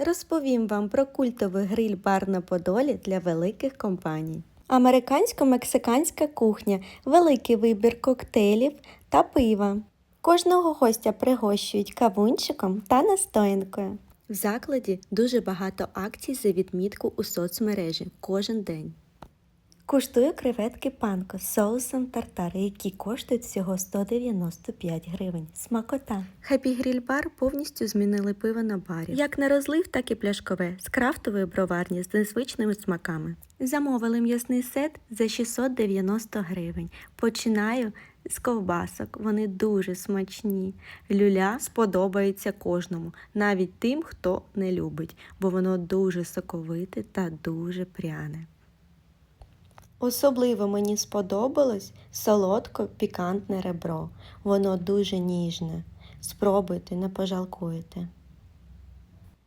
Розповім вам про культовий гриль-бар на Подолі для великих компаній. Американсько-мексиканська кухня, великий вибір коктейлів та пива. Кожного гостя пригощують кавунчиком та настоянкою. В закладі дуже багато акцій за відмітку у соцмережі кожен день. Куштую креветки панко з соусом тартар, які коштують всього 195 гривень. Смакота. Хеппі Гріль Бар повністю змінили пиво на барі. Як на розлив, так і пляшкове з крафтової броварні з незвичними смаками. Замовили м'ясний сет за 690 гривень. Починаю з ковбасок. Вони дуже смачні. Люля сподобається кожному, навіть тим, хто не любить, бо воно дуже соковите та дуже пряне. Особливо мені сподобалось солодко-пікантне ребро. Воно дуже ніжне. Спробуйте, не пожалкуєте.